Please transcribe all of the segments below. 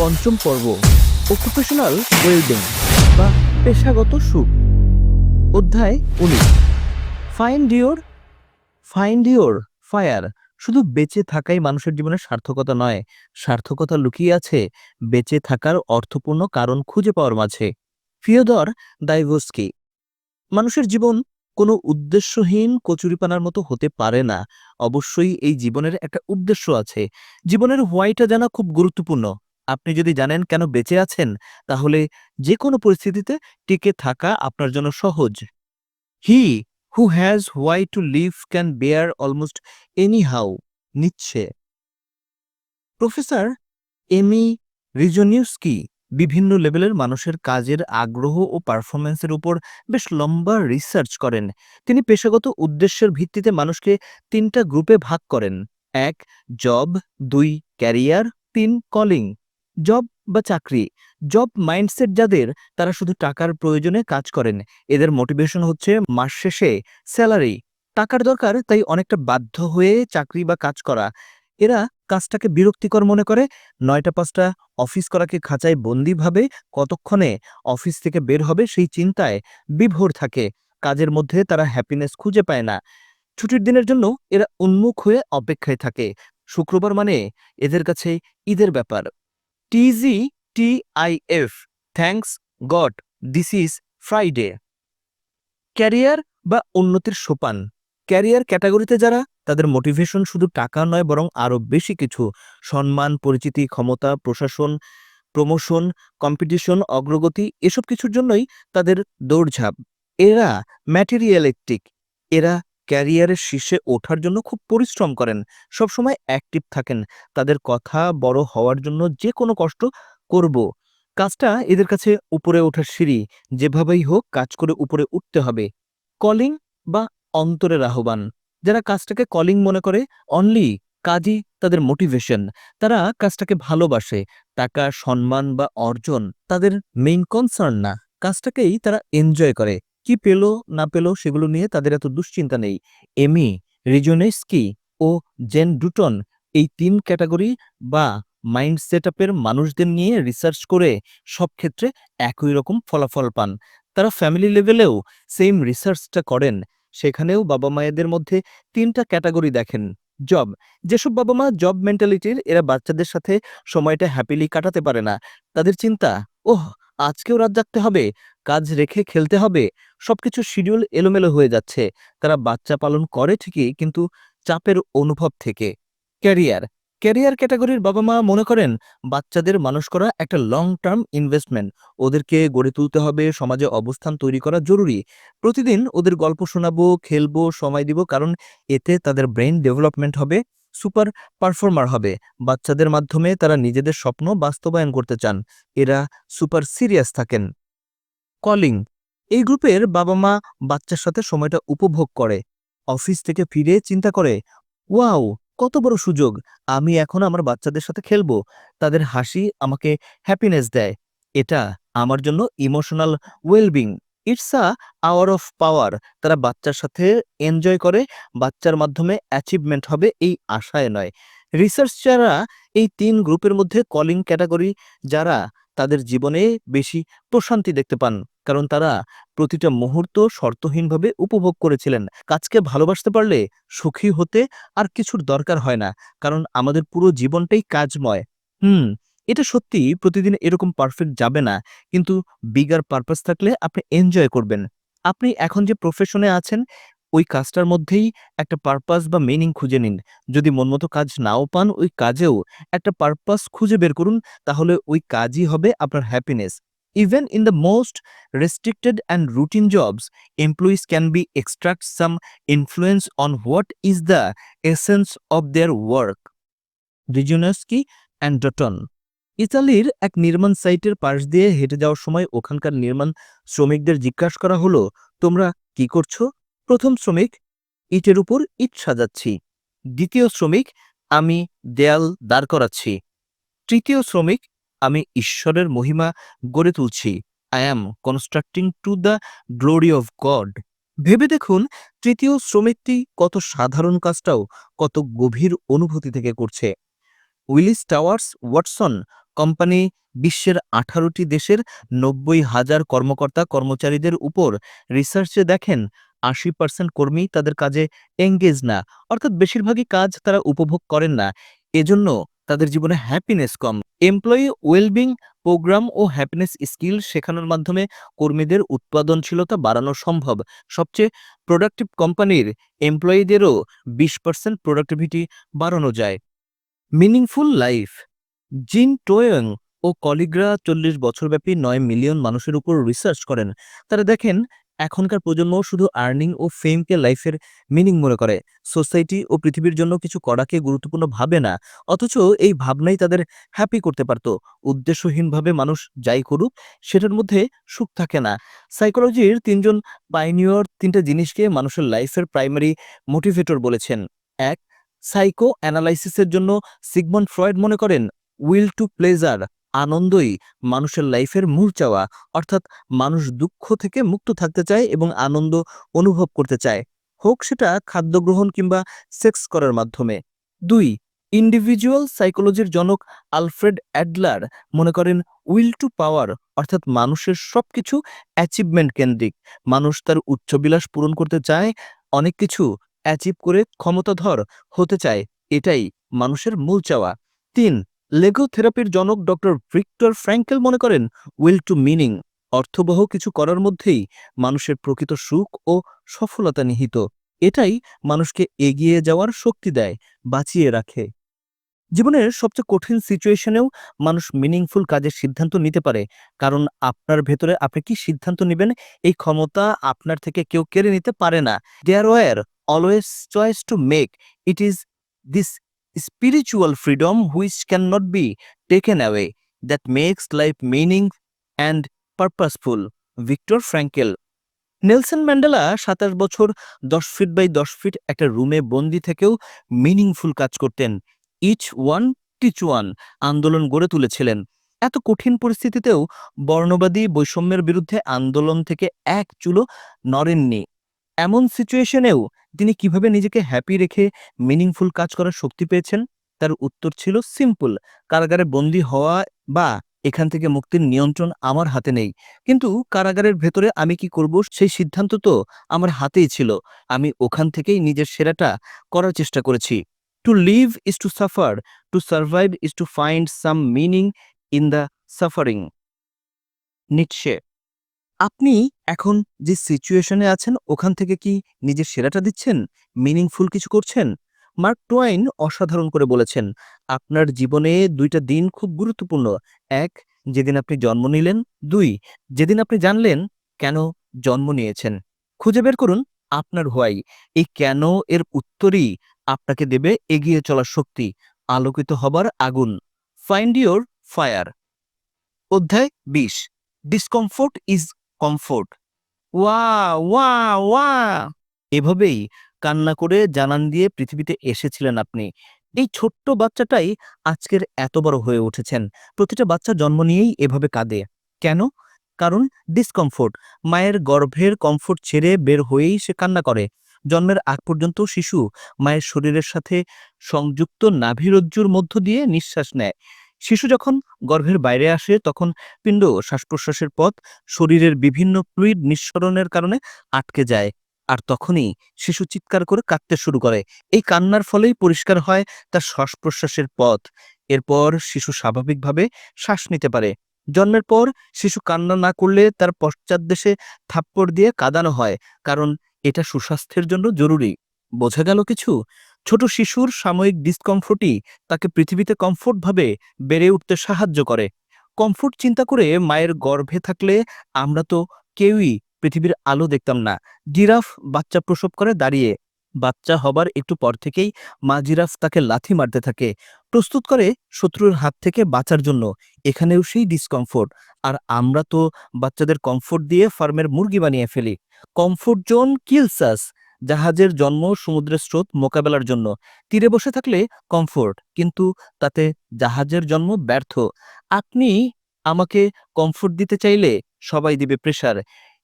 পঞ্চম পর্ব occupational wellbeing বা পেশাগত সুখ। অধ্যায় উনিশ। Find your find your fire শুধু বেঁচে থাকাই মানুষের জীবনের সার্থকতা নয়, সার্থকতা লুকিয়ে আছে বেঁচে থাকার অর্থপূর্ণ কারণ খুঁজে পাওয়ার মাঝে। ফিওদর দাইভস্কি মানুষের জীবন কোনো উদ্দেশ্যহীন কচুরিপানার মতো হতে পারে না। অবশ্যই এই জীবনের একটা উদ্দেশ্য আছে। জীবনের হোয়াইটা জানা খুব গুরুত্বপূর্ণ। আপনি যদি জানেন কেন বেঁচে আছেন, তাহলে যে কোনো পরিস্থিতিতে টিকে থাকা আপনার জন্য সহজ। He who has why to live can bear almost any how নিচ্ছে। প্রফেসর এমি রিজনিউস্কি বিভিন্ন লেভেলের মানুষের কাজের আগ্রহ ও পারফরম্যান্সের উপর বেশ লম্বা রিসার্চ করেন। তিনি পেশাগত উদ্দেশ্যের ভিত্তিতে মানুষকে তিনটা গ্রুপে ভাগ করেন। এক জব দুই ক্যারিয়ার তিন কলিং জব বা চাকরি জব মাইন্ডসেট যাদের, তারা শুধু টাকার প্রয়োজনে কাজ করেন। এদের মোটিভেশন হচ্ছে মাস শেষে স্যালারি টাকার দরকার, তাই অনেকটা বাধ্য হয়ে চাকরি বা কাজ করা। এরা কাজটাকে বিরক্তিকর মনে করে। নয়টা পাঁচটা অফিস করাকে খাঁচায় বন্দি ভাবে কতক্ষণে অফিস থেকে বের হবে সেই চিন্তায় বিভোর থাকে। কাজের মধ্যে তারা হ্যাপিনেস খুঁজে পায় না। ছুটির দিনের জন্য এরা উন্মুখ হয়ে অপেক্ষায় থাকে। শুক্রবার মানে এদের কাছে ঈদের ব্যাপার। TG TIF thanks God this is Friday career বা উন্নতির সোপান। ক্যারিয়ার ক্যাটাগরিতে যারা, তাদের মোটিভেশন শুধু টাকা নয়, বরং আরও বেশি কিছু। সম্মান, পরিচিতি, ক্ষমতা, প্রশাসন প্রমোশন কম্পিটিশন অগ্রগতি, এসব কিছুর জন্যই তাদের দৌড়ঝাঁপ। এরা ম্যাটেরিয়ালিস্টিক এরা ক্যারিয়ারের শীর্ষে ওঠার জন্য খুব পরিশ্রম করেন। সবসময় অ্যাক্টিভ থাকেন। তাদের কথা বড় হওয়ার জন্য যে কোনো কষ্ট করব। কাজটা এদের কাছে উপরে ওঠার সিঁড়ি। যেভাবেই হোক কাজ করে উপরে উঠতে হবে। কলিং বা অন্তরের আহ্বান। যারা কাজটাকে কলিং মনে করে অনলি কাজই তাদের মোটিভেশন তারা কাজটাকে ভালোবাসে। টাকা, সম্মান বা অর্জন তাদের মেইন কনসার্ন না। কাজটাকেই তারা এনজয় করে। কি পেল, না পেল, সেগুলো নিয়ে তাদের এত দুশ্চিন্তা নেই। এমি, রিজনেস্কি ও জেন ডুটন এই তিন ক্যাটাগরি বা মাইন্ড সেট মানুষদের নিয়ে রিসার্চ করে সব ক্ষেত্রে একই রকম ফলাফল পান। তারা ফ্যামিলি লেভেলেও সেম রিসার্চটা করেন। সেখানেও বাবা মায়েদের মধ্যে তিনটা ক্যাটাগরি দেখেন। জব, যেসব বাবা মা জব মেন্টালিটির, এরা বাচ্চাদের সাথে সময়টা হ্যাপিলি কাটাতে পারে না। তাদের চিন্তা ওহ, আজকেও রাত জাগতে হবে, কাজ রেখে খেলতে হবে। সবকিছু শিডিউল এলোমেলো হয়ে যাচ্ছে। তারা বাচ্চা পালন করে ঠিকই, কিন্তু চাপের অনুভব থেকে। ক্যারিয়ার। ক্যারিয়ার ক্যাটাগরির বাবা মা মনে করেন, বাচ্চাদের মানুষ করা একটা লং টার্ম ইনভেস্টমেন্ট ওদেরকে গড়ে তুলতে হবে, সমাজে অবস্থান তৈরি করা জরুরি। প্রতিদিন ওদের গল্প শোনাবো, খেলব, সময় দিব, কারণ এতে তাদের ব্রেন ডেভেলপমেন্ট হবে। সুপার পারফর্মার হবে। বাচ্চাদের মাধ্যমে তারা নিজেদের স্বপ্ন বাস্তবায়ন করতে চান। এরা সুপার সিরিয়াস থাকেন। কলিং এই গ্রুপের বাবা মা বাচ্চার সাথে সময়টা উপভোগ করে। অফিস থেকে ফিরে চিন্তা করে, ওয়াও, কত বড় সুযোগ। আমি এখন আমার বাচ্চাদের সাথে খেলব। তাদের হাসি আমাকে হ্যাপিনেস দেয়। এটা আমার জন্য emotional wellbeing it's a hour of power তারা বাচ্চার সাথে এনজয় করে, বাচ্চার মাধ্যমে অ্যাচিভমেন্ট হবে এই আশায় নয়। রিসার্চাররা এই তিন গ্রুপের মধ্যে কলিং ক্যাটাগরি যারা, তাদের জীবনে বেশি প্রশান্তি দেখতে পান, কারণ তারা প্রতিটা মুহূর্ত শর্তহীনভাবে উপভোগ করেছিলেন। কাজকে ভালোবাসতে পারলে সুখী হতে আর কিছুর দরকার হয় না, কারণ আমাদের পুরো জীবনটাই কাজময়। হুম এটা সত্যি প্রতিদিন এরকম পারফেক্ট যাবে না। কিন্তু বিগার পারপাস থাকলে আপনি এনজয় করবেন। আপনি এখন যে প্রফেশনে আছেন ওই কাজটার মধ্যেই একটা পারপাস বা মিনিং খুঁজে নিন। যদি মনমতো কাজ নাও পান ওই কাজেও একটা পারপাস খুঁজে বের করুন তাহলে ওই কাজই হবে আপনার happiness even in the most restricted and routine jobs, employees can be extract some influence on what is the essence of their work. Wrzesniewski and Dutton ইতালির এক নির্মাণ সাইটের পাশ দিয়ে হেঁটে যাওয়ার সময় ওখানকার নির্মাণ শ্রমিকদের জিজ্ঞাসা করা হলো, তোমরা কি করছ? প্রথম শ্রমিক, ইটের উপর ইট সাজাচ্ছি। দ্বিতীয় শ্রমিক, আমি দেয়াল দাঁড় করাচ্ছি। তৃতীয় শ্রমিক, আমি ঈশ্বরের মহিমা গড়ে তুলছি। I am constructing to the glory of God ভেবে দেখুন, তৃতীয় শ্রমিকটি কত সাধারণ কাজটাও কত গভীর অনুভূতি থেকে করছে। উইলিস টাওয়ার্স ওয়াটসন কোম্পানি বিশ্বের আঠারোটি দেশের নব্বই হাজার কর্মকর্তা কর্মচারীদের উপর রিসার্চে দেখেন আশি পার্সেন্ট কর্মী তাদের কাজে এঙ্গেজ না। অর্থাৎ বেশিরভাগই কাজ তারা উপভোগ করেন না। এজন্য তাদের জীবনে হ্যাপিনেস কম। এমপ্লয়ি ওয়েলবিং প্রোগ্রাম ও হ্যাপিনেস স্কিল শেখানোর মাধ্যমে কর্মীদের উৎপাদনশীলতা বাড়ানো সম্ভব। সবচেয়ে প্রোডাক্টিভ কোম্পানির এমপ্লয়ীদেরও বিশ পার্সেন্ট প্রোডাক্টিভিটি বাড়ানো যায়। মিনিংফুল লাইফ জিন টোয়েং ও কলিগ্রা চল্লিশ বছরব্যাপী নয় মিলিয়ন মানুষের উপর রিসার্চ করেন। তারা দেখেন, এখনকার প্রজন্ম শুধু আর্নিং ও ফেমকে লাইফের মিনিং মনে করে। সোসাইটি ও পৃথিবীর জন্য কিছু করাকে গুরুত্বপূর্ণ ভাবে না, অথচ এই ভাবনাই তাদের হ্যাপি করতে পারত। উদ্দেশ্যহীনভাবে মানুষ যাই করুক, সেটার মধ্যে সুখ থাকে না। সাইকোলজির তিনজন পাইনিয়র তিনটা জিনিসকে মানুষের লাইফের প্রাইমারি মোটিভেটর বলেছেন। এক সাইকো অ্যানালাইসিসের জন্য সিগমন্ড ফ্রয়েড মনে করেন। উইল টু প্লেজার আনন্দই মানুষের লাইফের মূল চাওয়া, অর্থাৎ মানুষ দুঃখ থেকে মুক্ত থাকতে চায় এবং আনন্দ অনুভব করতে চায়। হোক সেটা খাদ্য গ্রহণ কিংবা সেক্স করার মাধ্যমে। দুই ইন্ডিভিজুয়াল সাইকোলজির জনক আলফ্রেড অ্যাডলার মনে করেন উইল টু পাওয়ার অর্থাৎ মানুষের সবকিছু অ্যাচিভমেন্ট কেন্দ্রিক। মানুষ তার উচ্চবিলাস পূরণ করতে চায়, অনেক কিছু অ্যাচিভ করে ক্ষমতাধর হতে চায়, এটাই মানুষের মূল চাওয়া। তিন লেগো থেরাপির জনক ডক্টর ভিক্টর ফ্র্যাঙ্কেল মনে করেন, উইল টু মিনিং অর্থবহ কিছু করার মধ্যেই মানুষের প্রকৃত সুখ ও সফলতা নিহিত। এটাই মানুষকে এগিয়ে যাওয়ার শক্তি দেয়, বাঁচিয়ে রাখে। জীবনের সবচেয়ে কঠিন সিচুয়েশনেও মানুষ মিনিংফুল কাজের সিদ্ধান্ত নিতে পারে, কারণ আপনার ভেতরে আপনি কি সিদ্ধান্ত নেবেন, এই ক্ষমতা আপনার থেকে কেউ কেড়ে নিতে পারে না। There were always choice to make it is this spiritual freedom which cannot be taken away, that makes life meaning and purposeful Viktor Frankl Nelson Mandela সাতাশ বছর দশ ফিট বাই দশ ফিট একটা রুমে বন্দি থেকেও মিনিংফুল কাজ করতেন। ইচ ওয়ান টিচ ওয়ান আন্দোলন গড়ে তুলেছিলেন। এত কঠিন পরিস্থিতিতেও বর্ণবাদী বৈষম্যের বিরুদ্ধে আন্দোলন থেকে এক চুলো নড়েননি। এমন সিচুয়েশনেও তিনি কীভাবে নিজেকে হ্যাপি রেখে মিনিংফুল কাজ করার শক্তি পেয়েছেন? তার উত্তর ছিল সিম্পল কারাগারে বন্দী হওয়া বা এখান থেকে মুক্তির নিয়ন্ত্রণ আমার হাতে নেই। কিন্তু কারাগারের ভেতরে আমি কি করব? সেই সিদ্ধান্ত তো আমার হাতেই ছিল। আমি ওখান থেকেই নিজের সেরাটা করার চেষ্টা করেছি। To live is to suffer to survive is to find some meaning in the suffering Nietzsche আপনি এখন যে সিচুয়েশনে আছেন, ওখান থেকে কি নিজের সেরাটা দিচ্ছেন? মিনিংফুল কিছু করছেন? মার্ক টোয়াইন অসাধারণ করে বলেছেন, আপনার জীবনে দুইটা দিন খুব গুরুত্বপূর্ণ। এক, যেদিন আপনি জন্ম নিলেন। দুই, যেদিন আপনি জানলেন কেন জন্ম নিয়েছেন। খুঁজে বের করুন আপনার হোয়াই এই কেন এর উত্তরই আপনাকে দেবে এগিয়ে চলার শক্তি। আলোকিত হবার আগুন। ফাইন্ড ইয়োর ফায়ার অধ্যায় বিশ ডিসকমফোর্ট ইজ কমফোর্ট। ওয়া ওয়া ওয়া এভাবেই কান্না করে জানান দিয়ে পৃথিবীতে এসেছিলেন আপনি। এই ছোট্ট বাচ্চাটাই আজকের এত বড় হয়ে উঠেছেন। প্রতিটা বাচ্চা জন্ম নিয়েই এভাবে কাঁদে। কেন? কারণ ডিসকমফোর্ট মায়ের গর্ভের কমফোর্ট ছেড়ে বের হয়েই সে কান্না করে। জন্মের আগ পর্যন্ত শিশু মায়ের শরীরের সাথে সংযুক্ত নাভিরজ্জুর মধ্য দিয়ে নিঃশ্বাস নেয়। শিশু যখন গর্ভের বাইরে আসে, তখন পিণ্ড শ্বাস প্রশ্বাসের পথ শরীরের বিভিন্ন ফ্লুইড নিঃসরণের কারণে আটকে যায়। আর তখনই শিশু চিৎকার করে কাঁদতে শুরু করে। এই কান্নার ফলেই পরিষ্কার হয় তার শ্বাস প্রশ্বাসের পথ। এরপর শিশু স্বাভাবিকভাবে শ্বাস নিতে পারে। জন্মের পর শিশু কান্না না করলে তার পশ্চাৎদেশে থাপ্পড় দিয়ে কাঁদানো হয়, কারণ এটা সুস্বাস্থ্যের জন্য জরুরি। বোঝা গেল কিছু? ছোট শিশুর সাময়িক ডিসকমফোর্টই তাকে পৃথিবীতে কমফোর্টভাবে বেড়ে উঠতে সাহায্য করে। কমফোর্ট চিন্তা করে মায়ের গর্ভে থাকলে আমরা তো কেউই পৃথিবীর আলো দেখতাম না। জিরাফ বাচ্চা প্রসব করে দাঁড়িয়ে, বাচ্চা হবার একটু পর থেকেই মা জিরাফ তাকে লাথি মারতে থাকে। প্রস্তুত করে শত্রুর হাত থেকে বাঁচার জন্য এখানেও সেই ডিসকমফোর্ট আর আমরা তো বাচ্চাদের কমফোর্ট দিয়ে ফার্মের মুরগি বানিয়ে ফেলি। কমফোর্ট জোন কিলসাস জাহাজের জন্ম, সমুদ্রের স্রোত, মোকাবেলার জন্য। তীরে বসে থাকলে কমফোর্ট কিন্তু তাতে জাহাজের জন্ম ব্যর্থ। আপনি আমাকে কমফোর্ট দিতে চাইলে সবাই দিবে প্রেসার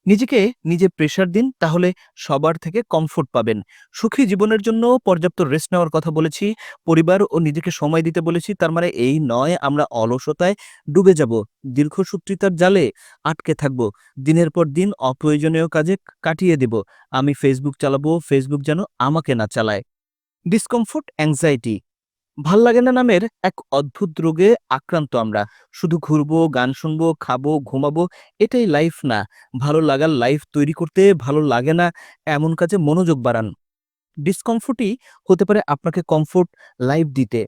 নিজেকে নিজে প্রেশার দিন, তাহলে সবার থেকে কমফোর্ট পাবেন। সুখী জীবনের জন্য পর্যাপ্ত রেস্ট নেওয়ার কথা বলেছি, পরিবার ও নিজেকে সময় দিতে বলেছি, তার মানে এই নয় আমরা অলসতায় ডুবে যাব। দীর্ঘসূত্রিতার জালে আটকে থাকব। দিনের পর দিন অপ্রয়োজনীয় কাজে কাটিয়ে দেব। আমি ফেসবুক চালাবো ফেসবুক যেন আমাকে না চালায়। ডিসকমফোর্ট অ্যাংজাইটি ভালো লাগে না নামের এক অদ্ভুত রোগে আক্রান্ত আমরা। শুধু ঘুরবো, গান শুনব, খাব, ঘুমাবো, এটাই লাইফ না। ভালো লাগার লাইফ তৈরি করতে ভালো লাগে না, এমন কাজে মনোযোগ বাড়ান। ডিসকমফোর্টই হতে পারে আপনাকে কমফোর্ট লাইফ দিতে।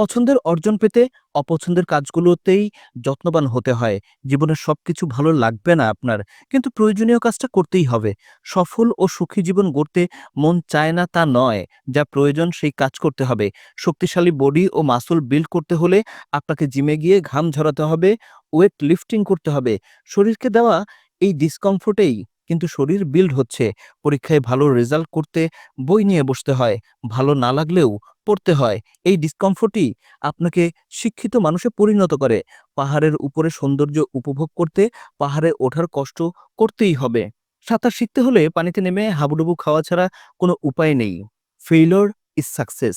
পছন্দের অর্জন পেতে অপছন্দের কাজগুলোতেই যত্নবান হতে হয়। জীবনের সব কিছু ভালো লাগবে না আপনার, কিন্তু প্রয়োজনীয় কাজটা করতেই হবে। সফল ও সুখী জীবন গড়তে মন চায় না তা নয়, যা প্রয়োজন সেই কাজ করতে হবে। শক্তিশালী বডি ও মাসুল বিল্ড করতে হলে আপনাকে জিমে গিয়ে ঘাম ঝরাতে হবে ওয়েট লিফটিং করতে হবে। শরীরকে দেওয়া এই ডিসকমফোর্টেই কিন্তু শরীর বিল্ড হচ্ছে। পরীক্ষায় ভালো রেজাল্ট করতে বই নিয়ে বসতে হয়। ভালো না লাগলেও পড়তে হয়। এই ডিসকমফোর্টই আপনাকে শিক্ষিত মানুষে পরিণত করে। পাহাড়ের উপরে সৌন্দর্য উপভোগ করতে, পাহাড়ে ওঠার কষ্ট করতেই হবে। সাঁতার শিখতে হলে পানিতে নেমে হাবুডুবু খাওয়া ছাড়া কোনো উপায় নেই। ফেইলর ইজ সাকসেস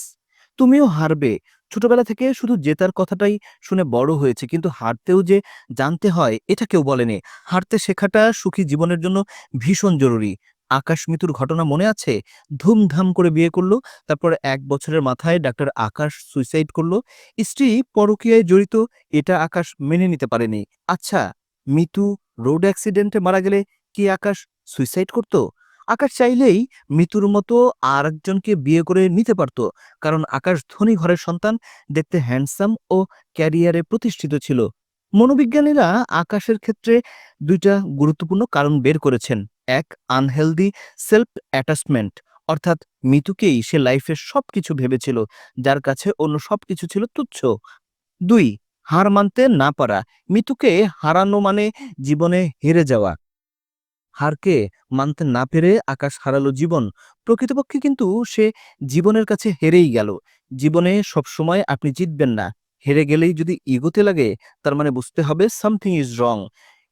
তুমিও হারবে। ছোটবেলা থেকে শুধু জেতার কথাটাই শুনে বড় হয়েছে, কিন্তু হারতেও যে জানতে হয়, এটা কেউ বলেনি। হারতে শেখাটা সুখী জীবনের জন্য ভীষণ জরুরি। আকাশ মিতুর ঘটনা মনে আছে? ধুমধাম করে বিয়ে করল, তারপর এক বছরের মাথায় ডাক্তার আকাশ সুইসাইড করল। স্ত্রী পরকীয়ায় জড়িত, এটা আকাশ মেনে নিতে পারেনি। আচ্ছা মিতু রোড অ্যাক্সিডেন্টে মারা গেলে কি আকাশ সুইসাইড করতো? আকাশ চাইলেই মিতুর মতো আর একজনকে বিয়ে করে নিতে পারত, কারণ আকাশ ধনী ঘরের সন্তান, দেখতে হ্যান্ডসাম ও ক্যারিয়ারে প্রতিষ্ঠিত ছিল। মনোবিজ্ঞানীরা আকাশের ক্ষেত্রে দুইটা গুরুত্বপূর্ণ কারণ বের করেছেন। এক আনহেলদি সেলফ অ্যাটাচমেন্ট অর্থাৎ মিতুকেই সে লাইফের সব কিছু ভেবেছিল, যার কাছে অন্য সব কিছু ছিল তুচ্ছ। দুই, হার মানতে না পারা, মিতুকে হারানো মানে জীবনে হেরে যাওয়া। হারকে মানতে না পেরে আকাশ হারালো জীবন, প্রকৃতপক্ষে কিন্তু সে জীবনের কাছে হেরেই গেল। জীবনে সবসময় আপনি জিতবেন না। হেরে গেলেই যদি ইগোতে লাগে, তার মানে বুঝতে হবে সামথিং ইজ রং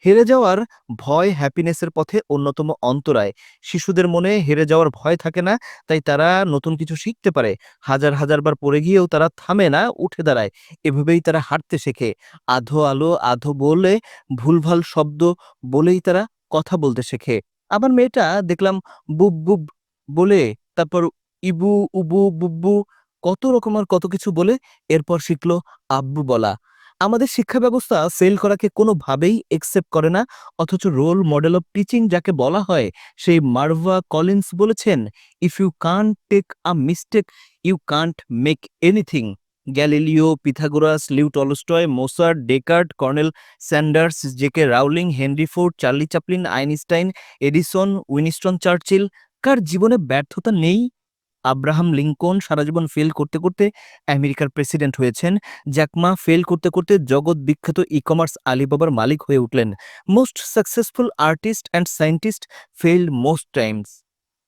হেরে যাওয়ার ভয় হ্যাপিনেসের পথে অন্যতম অন্তরায়। শিশুদের মনে হেরে যাওয়ার ভয় থাকে না, তাই তারা নতুন কিছু শিখতে পারে। হাজার হাজার বার পড়ে গিয়েও তারা থামে না, উঠে দাঁড়ায়। এভাবেই তারা হাঁটতে শেখে। আধো আলো, আধো বলে, ভুলভাল শব্দ বলেই তারা কথা বলতে শেখে। আবার মেয়েটা দেখলাম বুব বুব বলে, তারপর ইবু, উবু, বুব্বু কত রকম আর কত কিছু বলে এরপর শিখলো আব্বু বলা। আমাদের শিক্ষা ব্যবস্থা সেল করাকে কোনোভাবেই একসেপ্ট করে না, অথচ রোল মডেল অফ টিচিং যাকে বলা হয়, সেই মার্ভা কলিন্স বলেছেন if you can't take a mistake you can't make anything Galileo, Pythagoras, Leo Tolstoy Mozart Descartes, Colonel Sanders J K Rowling, Henry Ford, Charlie Chaplin, Einstein, Edison, Winston Churchill, কার জীবনে ব্যর্থতা নেই? Abraham Lincoln সারা জীবন fail করতে করতে আমেরিকার president হয়েছেন। Jack Ma fail করতে করতে জগৎ বিখ্যাত ই কমার্স আলিবাবার মালিক হয়ে উঠলেন। Most successful artist and scientist failed most times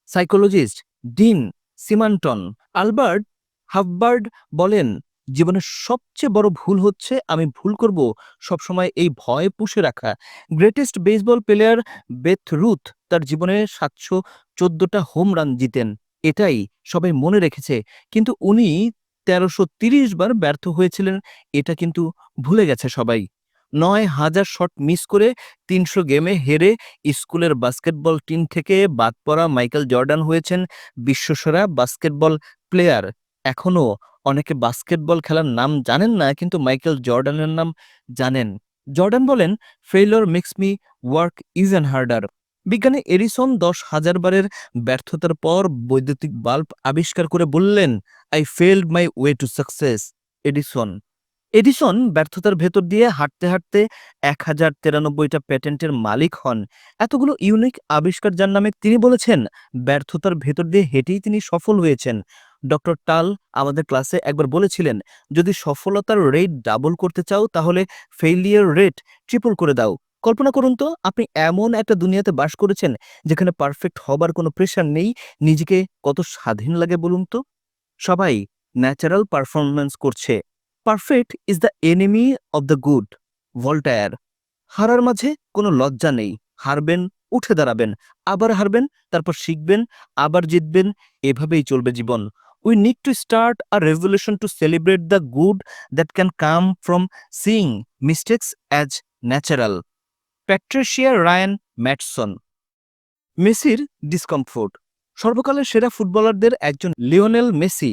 psychologist Dean Simonton. Albert Hubbard বলেন, জীবনের সবচেয়ে বড় ভুল হচ্ছে আমি ভুল করব, সবসময় এই ভয় পুষে রাখা। Greatest baseball player Babe Ruth তার জীবনে সাতশো চোদ্দটা হোম রান জিতেন। এটাই সবাই মনে রেখেছে। কিন্তু উনি তেরোশো বার ব্যর্থ হয়েছিলেন, এটা কিন্তু ভুলে গেছে সবাই। নয় হাজার শট মিস করে তিনশো গেমে হেরে স্কুলের বাস্কেটবল টিম থেকে বাদ পড়া মাইকেল জর্ডান হয়েছেন বিশ্বসেরা বাস্কেটবল প্লেয়ার। এখনও অনেকে বাস্কেটবল খেলার নাম জানেন না, কিন্তু মাইকেল জর্ডানের নাম জানেন। জর্ডান বলেন failure makes me work is an harder বিজ্ঞানী এডিসন দশ হাজার বারের ব্যর্থতার পর বৈদ্যুতিক বাল্ব আবিষ্কার করে বললেন I failed my way to success Edison. Edison ব্যর্থতার ভেতর দিয়ে হাঁটতে হাঁটতে এক হাজার তিরানব্বইটা প্যাটেন্টের মালিক হন। এতগুলো ইউনিক আবিষ্কার যার নামে তিনি বলেছেন, ব্যর্থতার ভেতর দিয়ে হেঁটেই তিনি সফল হয়েছেন। ডক্টর টাল আমাদের ক্লাসে একবার বলেছিলেন, যদি সফলতার রেট ডাবল করতে চাও, তাহলে ফেইলিয়ার রেট ট্রিপল করে দাও। কল্পনা করুন তো, আপনি এমন একটা দুনিয়াতে বাস করেছেন যেখানে পারফেক্ট হবার কোনো প্রেশার নেই। নিজেকে কত স্বাধীন লাগে বলুন তো? সবাই ন্যাচারাল পারফরমেন্স করছে। Perfect is the enemy of the good Voltaire হারার মাঝে কোনো লজ্জা নেই। হারবেন, উঠে দাঁড়াবেন, আবার হারবেন, তারপর শিখবেন, আবার জিতবেন, এভাবেই চলবে জীবন। We need to start a revolution to celebrate the good that can come from seeing mistakes as natural Patricia Ryan Madson মেসির ডিসকমফোর্ট সর্বকালের সেরা ফুটবলারদের একজন Lionel Messi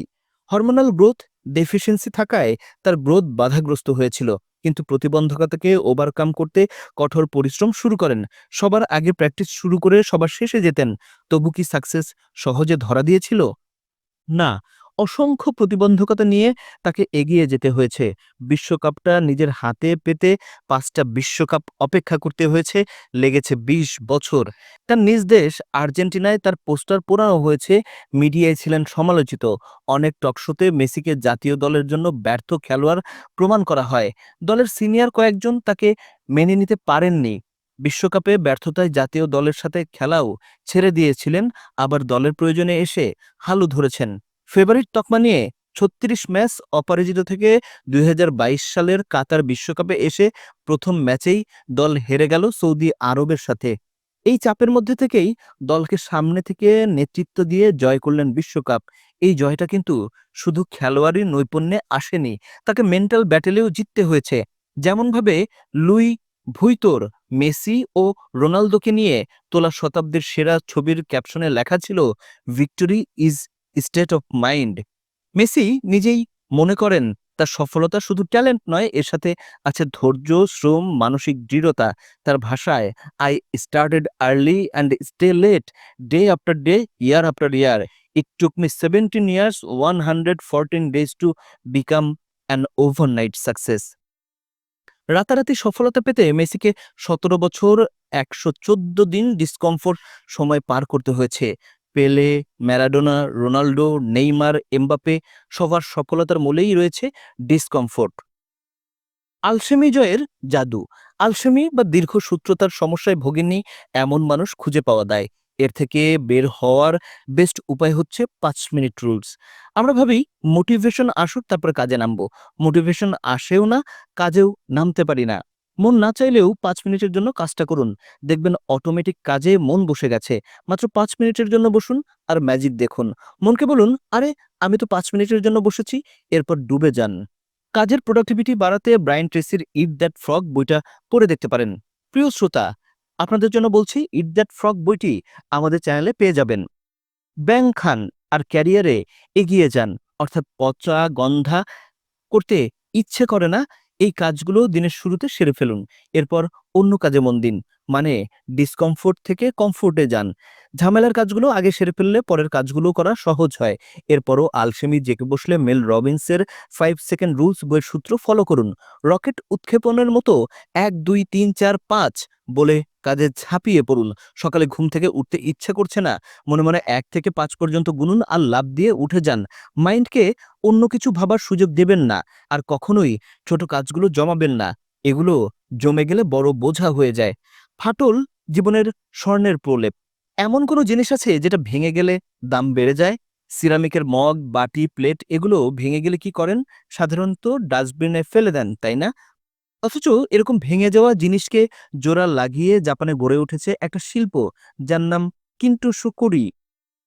hormonal growth deficiency থাকায় তার গ্রোথ বাধাগ্রস্ত হয়েছিল, কিন্তু প্রতিবন্ধকতাকে ওভারকাম করতে কঠোর পরিশ্রম শুরু করেন। সবার আগে প্র্যাকটিস শুরু করে সবার শেষে যেতেন, তবু কি সাকসেস সহজে ধরা দিয়েছিল? না অসংখ্য প্রতিবন্ধকতা নিয়ে তাকে এগিয়ে যেতে হয়েছে। বিশ্বকাপটা নিজের হাতে পেতে পাঁচটা বিশ্বকাপ অপেক্ষা করতে হয়েছে, লেগেছে ২০ বছর। তার নিজ দেশ আর্জেন্টিনায় তার পোস্টার পোড়ানো হয়েছে, মিডিয়ায় ছিলেন সমালোচিত। অনেক টকশোতে মেসিকে জাতীয় দলের জন্য ব্যর্থ খেলোয়াড় প্রমাণ করা হয়। দলের সিনিয়র কয়েকজন তাকে মেনে নিতে পারেননি। বিশ্বকাপে ব্যর্থতায় জাতীয় দলের সাথে খেলাও ছেড়ে দিয়েছিলেন, আবার দলের প্রয়োজনে এসে হালু ধরেছেন। ফেভারিট তকমা নিয়ে ছত্রিশ ম্যাচ অপরাজিত থেকে দুই হাজার বাইশ সালের কাতার বিশ্বকাপে এসে প্রথম ম্যাচেই দল হেরে গেল সৌদি আরবের সাথে। এই চাপের মধ্যে থেকেই দলকে সামনে থেকে নেতৃত্ব দিয়ে জয় করলেন বিশ্বকাপ। এই জয়টা কিন্তু শুধু খেলোয়াড়ি নৈপুণ্যে আসেনি, তাকে মেন্টাল ব্যাটেলেও জিততে হয়েছে। যেমনভাবে লুই ভুইতোর, মেসি ও রোনালদোকে নিয়ে তোলা শতাব্দীর সেরা ছবির ক্যাপশনে লেখা ছিল, victory is state of mind Messi নিজেই মনে করেন, তার সফলতা শুধু ট্যালেন্ট নয়, এর সাথে আছে ধৈর্য, শ্রম, মানসিক দৃঢ়তা। তার ভাষায় I started early and stay late day after day year after year it took me seventeen years one hundred fourteen days to become an overnight success রাতারাতি সফলতা পেতে মেসিকে সতেরো বছর, একশো চোদ্দ দিন ডিসকমফোর্ট সময় পার করতে হয়েছে। পেলে, ম্যারাডোনা রোনাল্ডো নেইমার এমবাপে সবার সফলতার মূলেই রয়েছে ডিসকমফোর্ট। আলসেমি জয়ের জাদু। আলসেমি বা দীর্ঘসূত্রতার সমস্যায় ভোগেননি এমন মানুষ খুঁজে পাওয়া যায় এর থেকে বের হওয়ার বেস্ট উপায় হচ্ছে পাঁচ মিনিট রুলস। আমরা ভাবি, মোটিভেশন আসুক, তারপর কাজে নামবো। মোটিভেশন আসেও না, কাজেও নামতে পারি না। মন না চাইলেও পাঁচ মিনিটের জন্য কাজটা করুন। দেখবেন অটোমেটিক কাজে মন বসে গেছে। মাত্র পাঁচ মিনিটের জন্য বসুন আর ম্যাজিক দেখুন। মনকে বলুন, আরে, আমি তো পাঁচ মিনিটের জন্য বসেছি। এরপর ডুবে যান। কাজের প্রোডাক্টিভিটি বাড়াতে ব্রাইন ট্রেসির ইট দ্যাট ফ্রক বইটা পড়ে দেখতে পারেন। প্রিয় শ্রোতা, আপনাদের জন্য বলছি ইট দ্যাট ফ্রক বইটি আমাদের চ্যানেলে পেয়ে যাবেন। ব্যাং খান আর ক্যারিয়ারে এগিয়ে যান। অর্থাৎ পচা গন্ধা করতে ইচ্ছে করে না এই কাজগুলো দিনের শুরুতে সেরে ফেলুন। এরপর অন্য কাজে মন দিন। মানে ডিসকমফোর্ট থেকে কমফোর্টে যান। ঝামেলার কাজগুলো আগে সেরে ফেললে পরের কাজগুলো করা সহজ হয়। এরপরও আলসেমি জেকে বসলে মেল রবিন্সের ফাইভ সেকেন্ড রুলস বইয়ের সূত্র ফলো করুন। রকেট উৎক্ষেপণের মতো এক, দুই, তিন, চার, পাঁচ বলে কাজে ঝাঁপিয়ে পড়ুন। সকালে ঘুম থেকে উঠতে ইচ্ছে করছে না। মনে মনে এক থেকে পাঁচ পর্যন্ত গুনুন আর লাভ দিয়ে উঠে যান। মাইন্ডকে অন্য কিছু ভাবার সুযোগ দেবেন না আর কখনোই ছোট কাজগুলো জমাবেন না। এগুলো জমে গেলে বড় বোঝা হয়ে যায়। ফাটল জীবনের স্বর্ণের প্রলেপ। এমন কোনো জিনিস আছে যেটা ভেঙে গেলে দাম বেড়ে যায়? সিরামিকের মগ, বাটি, প্লেট এগুলো ভেঙে গেলে কি করেন? সাধারণত ডাস্টবিনে ফেলে দেন, তাই না? অথচ এরকম ভেঙে যাওয়া জিনিসকে জোড়া লাগিয়ে জাপানে গড়ে উঠেছে একটা শিল্প, যার নাম কিন্তু সুকুরি।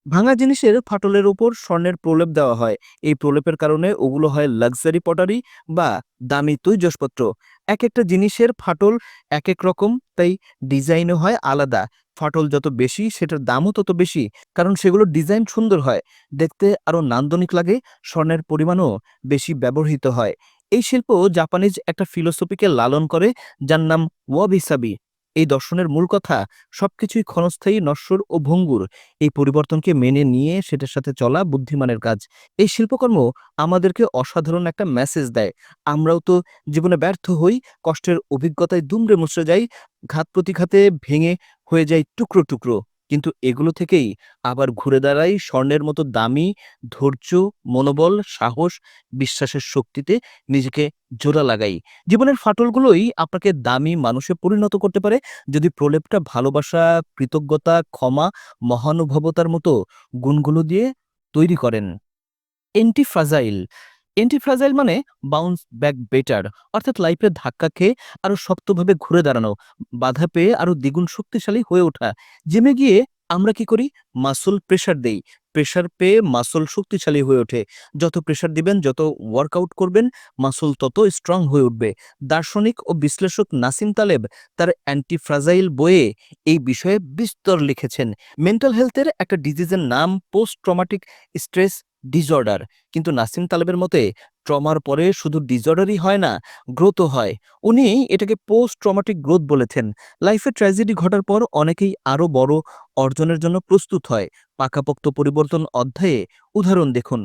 ভাঙা জিনিসের ফাটলের উপর স্বর্ণের প্রলেপ দেওয়া হয়। এই প্রলেপের কারণে ওগুলো হয় লাক্সারি পটারি বা দামি তৈজসপত্র। এক একটা জিনিসের ফাটল এক এক রকম, তাই ডিজাইনও হয় আলাদা। ফাটল যত বেশি, সেটার দামও তত বেশি, কারণ সেগুলোর ডিজাইন সুন্দর হয়, দেখতে আরও নান্দনিক লাগে, স্বর্ণের পরিমাণও বেশি ব্যবহৃত হয়। এই শিল্প জাপানিজ একটা ফিলোসফিকে লালন করে, যার নাম ওয়াবিসাবি। এই দর্শনের মূল কথা সবকিছুই ক্ষণস্থায়ী নশ্বর ও ভঙ্গুর। এই পরিবর্তনকে মেনে নিয়ে সেটার সাথে চলা বুদ্ধিমানের কাজ। এই শিল্পকর্ম আমাদেরকে অসাধারণ একটা মেসেজ দেয়। আমরাও তো জীবনে ব্যর্থ হই, কষ্টের অভিজ্ঞতায় দুমড়ে মুচড়ে যাই, ঘাত প্রতিঘাতে ভেঙে হয়ে যায় টুকরো টুকরো। কিন্তু এগুলো থেকেই আবার ঘুরে দাঁড়াই স্বর্ণের মতো দামি, ধৈর্য, মনোবল, সাহস, বিশ্বাসের শক্তিতে নিজেকে জোড়া লাগাই। জীবনের ফাটলগুলোই আপনাকে দামি মানুষে পরিণত করতে পারে। যদি প্রলেপটা ভালোবাসা, কৃতজ্ঞতা, ক্ষমা, মহানুভবতার মতো গুণগুলো দিয়ে তৈরি করেন। এন্টিফ্রাজাইল এন্টিফ্রাজাইল মানে বাউন্স ব্যাক বেটার অর্থাৎ লাইফের ধাক্কা খেয়ে আরও শক্তভাবে ঘুরে দাঁড়ানো, বাধা পেয়ে আরও দ্বিগুণ শক্তিশালী হয়ে ওঠা। জিমে গিয়ে আমরা কি করি? মাসল প্রেশার দেই। প্রেশার পেয়ে মাসল শক্তিশালী হয়ে ওঠে। যত প্রেশার দিবেন, যত ওয়ার্কআউট করবেন মাসল তত স্ট্রং হয়ে উঠবে। দার্শনিক ও বিশ্লেষক নাসিম তালেব তার অ্যান্টিফ্রাজাইল বইয়ে এই বিষয়ে বিস্তর লিখেছেন। মেন্টাল হেলথের একটা ডিজিজের নাম পোস্ট ট্রমাটিক স্ট্রেস ডিসঅর্ডার কিন্তু নাসিম তালেবের মতে, ট্রমার পরে শুধু ডিসঅর্ডারই হয় না গ্রোথও হয়। উনি এটাকে পোস্ট ট্রমাটিক গ্রোথ বলেছেন। লাইফে ট্র্যাজেডি ঘটার পর অনেকেই আরও বড় অর্জনের জন্য প্রস্তুত হয়। পাকাপোক্ত পরিবর্তন অধ্যায়ে উদাহরণ দেখুন।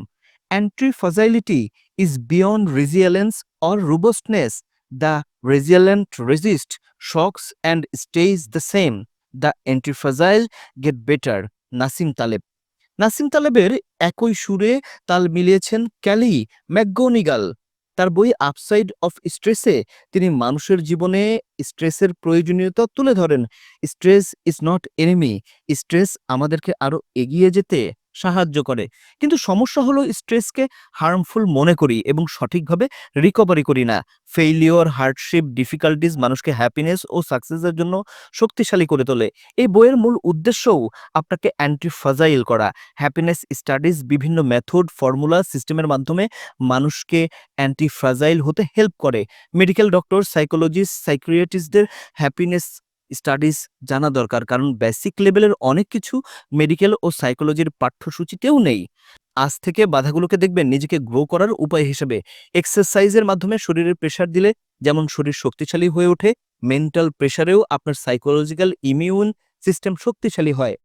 Antifragility is beyond resilience or robustness the resilient resist shocks and stays the same the antifragile get better Nassim Taleb. Nassim তালেবের একই সুরে তাল মিলিয়েছেন ক্যালি ম্যাকগোনিগাল। তার বই আপসাইড অফ স্ট্রেসে তিনি মানুষের জীবনে স্ট্রেসের প্রয়োজনীয়তা তুলে ধরেন। Stress is not enemy, stress আমাদেরকে আরও এগিয়ে যেতে সাহায্য করে। কিন্তু সমস্যা হলো স্ট্রেসকে হার্মফুল মনে করি এবং সঠিকভাবে রিকভারি করি না। ফেইলিওর হার্ডশিপ ডিফিকাল্টিস মানুষকে হ্যাপিনেস ও সাকসেসের জন্য শক্তিশালী করে তোলে। এই বইয়ের মূল উদ্দেশ্যও আপনাকে অ্যান্টিফাজাইল করা। হ্যাপিনেস স্টাডিজ বিভিন্ন মেথড ফর্মুলা সিস্টেমের মাধ্যমে মানুষকে অ্যান্টিফ্রাজাইল হতে হেল্প করে। Medical doctor psychologist psychiatrists happiness studies জানা দরকার। কারণ বেসিক লেভেলের অনেক কিছু মেডিকেল ও সাইকোলজির পাঠ্যসূচিতেও নেই। আজ থেকে বাধাগুলোকে দেখবেন নিজেকে গ্রো করার উপায় হিসেবে। এক্সারসাইজের মাধ্যমে শরীরের প্রেশার দিলে যেমন শরীর শক্তিশালী হয়ে ওঠে মেন্টাল প্রেশারেও আপনার সাইকোলজিক্যাল ইমিউন সিস্টেম শক্তিশালী হয়।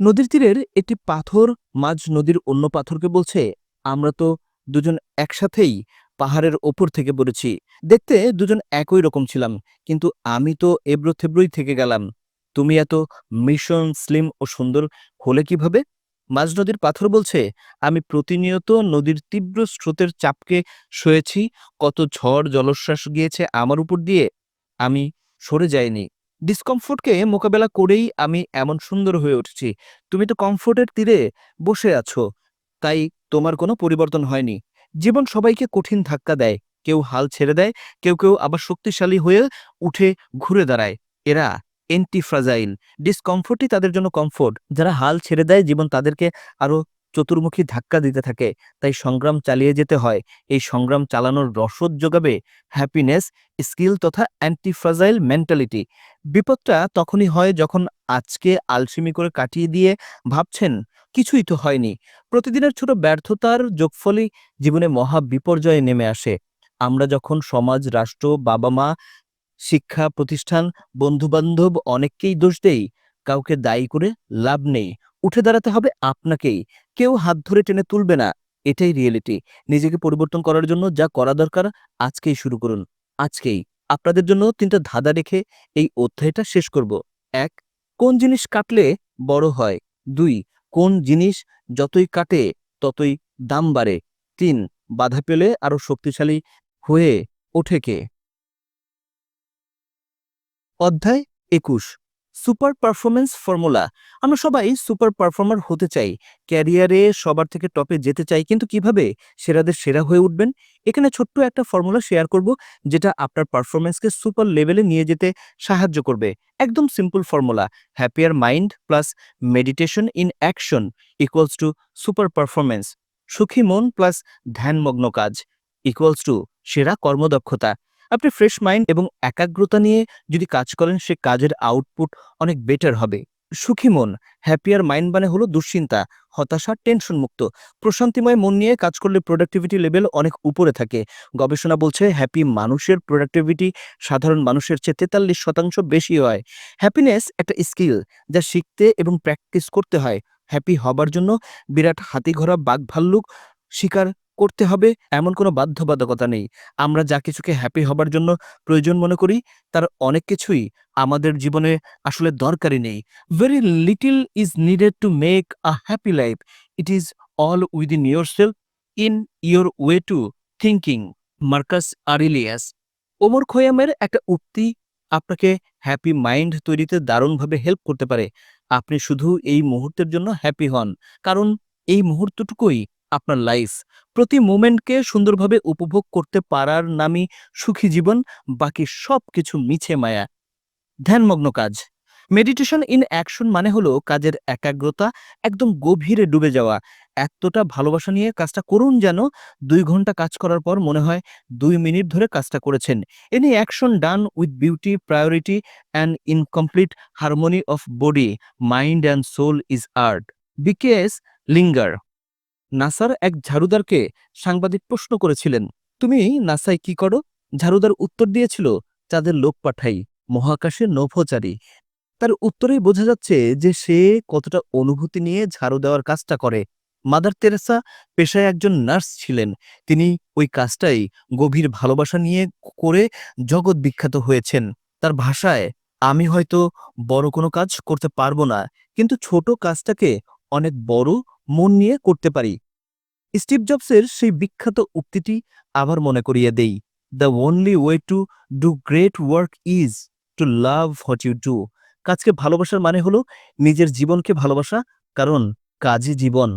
নদীর তীরের একটি পাথর মাঝ নদীর অন্য পাথরকে বলছে, আমরা তো দুজন একসাথেই পাহাড়ের ওপর থেকে পড়েছি। দেখতে দুজন একই রকম ছিলাম, কিন্তু আমি তো এবড়ো থেবড়োই থেকে গেলাম। তুমি এত মিশন, স্লিম ও সুন্দর হলে কীভাবে? মাঝ নদীর পাথর বলছে, আমি প্রতিনিয়ত নদীর তীব্র স্রোতের চাপকে সয়েছি, কত ঝড় জলোচ্ছ্বাস গিয়েছে আমার উপর দিয়ে। আমি সরে যাইনি। ডিসকমফোর্টকে মোকাবেলা করেই আমি এমন সুন্দর হয়ে উঠেছি। তুমি তো কমফোর্টের তীরে বসে আছো, তাই তোমার কোনো পরিবর্তন হয়নি। জীবন সবাইকে কঠিন ধাক্কা দেয়। কেউ হাল ছেড়ে দেয়, কেউ কেউ আবার শক্তিশালী হয়ে উঠে ঘুরে দাঁড়ায়। এরা এন্টিফ্রাজাইল ডিসকমফোর্টই তাদের জন্য কমফোর্ট যারা হাল ছেড়ে দেয়, জীবন তাদেরকে আরও চতুর্মুখী ধাক্কা দিতে থাকে। তাই সংগ্রাম চালিয়ে যেতে হয়। এই সংগ্রাম চালানোর রসদ যোগাবে হ্যাপিনেস স্কিল তথা অ্যান্টিফ্রাজাইল মেন্টালিটি বিপদটা তখনই হয় যখন আজকে আলসিমি করে কাটিয়ে দিয়ে ভাবছেন কিছুই তো হয়নি। প্রতিদিনের ছোট ব্যর্থতার যোগফলই জীবনে মহা বিপর্যয়ে নেমে আসে। আমরা যখন সমাজ, রাষ্ট্র বাবা মা শিক্ষা প্রতিষ্ঠান, বন্ধুবান্ধব অনেককেই দোষ দেই, কাউকে দায়ী করে লাভ নেই। উঠে দাঁড়াতে হবে আপনাকেই। কেউ হাত ধরে টেনে তুলবে না। এটাই রিয়েলিটি। নিজেকে পরিবর্তন করার জন্য যা করা দরকার আজকেই শুরু করুন। আজকেই। আপনাদের জন্য তিনটা ধাঁধা রেখে এই অধ্যায়টা শেষ করব। এক, কোন জিনিস কাটলে বড় হয়? দুই কোন জিনিস যতই কাটে, ততই দাম বাড়ে। তিন, বাধা পেলে আরও শক্তিশালী হয়ে ওঠে কে? অধ্যায় একুশ। Super performance formula. আমরা সবাই সুপার পারফর্মার হতে চাই। ক্যারিয়ারে সবার থেকে টপে যেতে চাই। কিন্তু কীভাবে? সেরাদের সেরা হয়ে উঠবেন। এখানে ছোট্ট একটা ফর্মুলা শেয়ার করব, যেটা আপনার পারফরমেন্সকে সুপার লেভেলে নিয়ে যেতে সাহায্য করবে। একদম simple formula happier mind plus meditation in action equals to super performance সুখী মন প্লাস ধ্যানমগ্ন কাজ ইকুয়ালস টু সেরা কর্মদক্ষতা। আপনি ফ্রেশ মাইন্ড এবং একাগ্রতা নিয়ে যদি কাজ করেন, সে কাজের আউটপুট অনেক বেটার হবে। সুখী মন হ্যাপিয়ার মাইন্ড মানে হলো দুশ্চিন্তা, হতাশা টেনশন মুক্ত। প্রশান্তিময় মন নিয়ে কাজ করলে প্রোডাক্টিভিটি লেভেল অনেক উপরে থাকে। গবেষণা বলছে হ্যাপি মানুষের প্রোডাক্টিভিটি সাধারণ মানুষের চেয়ে তেতাল্লিশ শতাংশ বেশি হয়। হ্যাপিনেস একটা স্কিল যা শিখতে এবং প্র্যাকটিস করতে হয়। হ্যাপি হবার জন্য বিরাট হাতিঘোড়া, বাঘ ভাল্লুক, শিকার করতে হবে, এমন কোনো বাধ্যবাধকতা নেই। আমরা যা কিছুকে হ্যাপি হবার জন্য প্রয়োজন মনে করি, তার অনেক কিছুই আমাদের জীবনে আসলে দরকারই নেই। Very little is needed to make a happy life it is all within your self in your way to thinking Marcus Aurelius Omar খৈয়ামের একটা উক্তি আপনাকে হ্যাপি মাইন্ড তৈরিতে দারুণভাবে হেল্প করতে পারে। আপনি শুধু এই মুহূর্তের জন্য হ্যাপি হন। কারণ এই মুহূর্তটুকুই আপনার লাইফ প্রতি মোমেন্টকে সুন্দরভাবে উপভোগ করতে পারার নামই সুখী জীবন, বাকি সব কিছু মিছে মায়া। ধ্যানমগ্ন কাজ। মেডিটেশন ইন অ্যাকশন মানে হলো কাজের একাগ্রতা একদম গভীরে ডুবে যাওয়া। এতটা ভালোবাসা নিয়ে কাজটা করুন যেন দুই ঘণ্টা কাজ করার পর মনে হয় দুই মিনিট ধরে কাজটা করেছেন। Any action done with beauty priority and incomplete harmony of body mind and soul is art BKS Iyengar নাসার এক ঝাড়ুদারকে সাংবাদিক প্রশ্ন করেছিলেন, তুমি নাসায় কি করো? ঝাড়ুদার উত্তর দিয়েছিল, চাঁদের লোক পাঠাই, মহাকাশে নভোচারী। তার উত্তরেই বোঝা যাচ্ছে যে সে কতটা অনুভূতি নিয়ে ঝাড়ু দেওয়ার কাজটা করে। মাদার তেরেসা পেশায় একজন নার্স ছিলেন। তিনি ওই কাজটাই গভীর ভালোবাসা নিয়ে করে জগৎ বিখ্যাত হয়েছেন। তার ভাষায়, আমি হয়তো বড় কোনো কাজ করতে পারব না, কিন্তু ছোট কাজটাকে অনেক বড় মন নিয়ে করতে পারি। স্টিভ জবসের সেই বিখ্যাত উক্তিটি আবার মনে করিয়ে দেই। The only way to do great work is to love what you do কাজকে ভালোবাসার মানে হলো নিজের জীবনকে ভালোবাসা, কারণ কাজই জীবন।